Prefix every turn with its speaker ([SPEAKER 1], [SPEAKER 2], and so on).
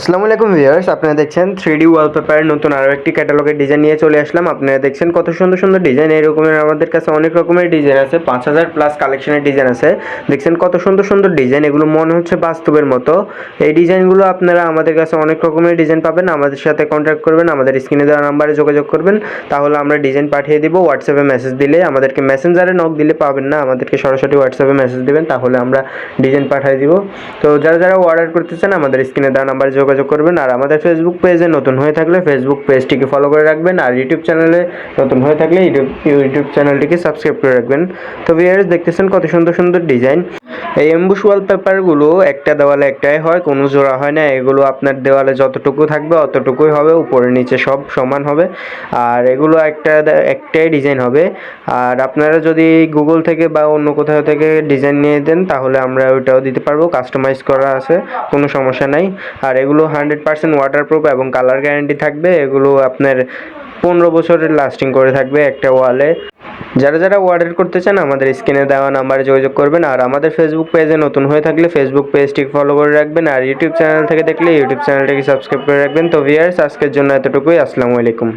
[SPEAKER 1] আসসালামু আলাইকুম ভিউয়ার্স, আপনারা দেখছেন থ্রি ডি ওয়ালপেপারের নতুন আরও একটি ক্যাটালগের ডিজাইন নিয়ে চলে আসলাম। আপনারা দেখছেন কত সুন্দর সুন্দর ডিজাইন এই রকমের আমাদের কাছে অনেক রকমের ডিজাইন আছে, পাঁচ হাজার প্লাস কালেকশনের ডিজাইন আছে। দেখছেন কত সুন্দর সুন্দর ডিজাইন এগুলো মনে হচ্ছে বাস্তবের মতো। এই ডিজাইনগুলো আপনারা আমাদের কাছে অনেক রকমের ডিজাইন পাবেন। আমাদের সাথে কন্ট্যাক্ট করবেন, আমাদের স্ক্রিনে দেওয়া নাম্বারে যোগাযোগ করবেন। তাহলে আমরা ডিজাইন পাঠিয়ে দিব হোয়াটসঅ্যাপে মেসেজ দিলে। আমাদেরকে মেসেঞ্জারে নক দিলে পাবেন না, আমাদেরকে সরাসরি হোয়াটসঅ্যাপে মেসেজ দিবেন, তাহলে আমরা ডিজাইন পাঠিয়ে দিব। তো যারা যারা অর্ডার করতে চান, আমাদের স্ক্রিনে দেওয়া নাম্বারে যোগাযোগ করবেন আর আমাদের ফেসবুক পেজে নতুন হয়ে থাকলে ফেসবুক পেজটিকে ফলো করে রাখবেন আর ইউটিউব চ্যানেলে নতুন হয়ে থাকলে ইউটিউব ইউটিউব চ্যানেলটিকে সাবস্ক্রাইব করে রাখবেন। তো ভিয়ার্স দেখতেছেন কত সুন্দর সুন্দর ডিজাইন এই এমবুশ ওয়ালপেপারগুলো একটা দেওয়ালে একটাই হয়, কোনো জোড়া হয় না, এগুলো আপনার দেওয়ালে যতটুকু থাকবে অতটুকুই হবে, উপরে নিচে সব সমান হবে। আর এগুলো একটা একটাই ডিজাইন হবে। আর আপনারা যদি গুগল থেকে বা অন্য কোথাও থেকে ডিজাইন নিয়ে দেন, তাহলে আমরা ওইটাও দিতে পারব কাস্টমাইজ করা আছে, কোনো সমস্যা নাই। আর এগুলো হান্ড্রেড পার্সেন্ট ওয়াটারপ্রুফ এবং কালার গ্যারান্টি থাকবে, এগুলো আপনার পনেরো বছরের লাস্টিং করে থাকবে একটা ওয়ালে যারা যারা অর্ডার করতে চান, আমাদের স্ক্রিনে দেওয়া নাম্বারে যোগাযোগ করবেন। আর আমাদের ফেসবুক পেজে নতুন হয়ে থাকলে ফেসবুক পেজটি ফলো করে রাখবেন। আর ইউটিউব চ্যানেল থেকে দেখলে ইউটিউব চ্যানেলটিকে সাবস্ক্রাইব করে রাখবেন। তো ভিয়ার্স আজকের জন্য এতটুকুই। আসসালামু আলাইকুম।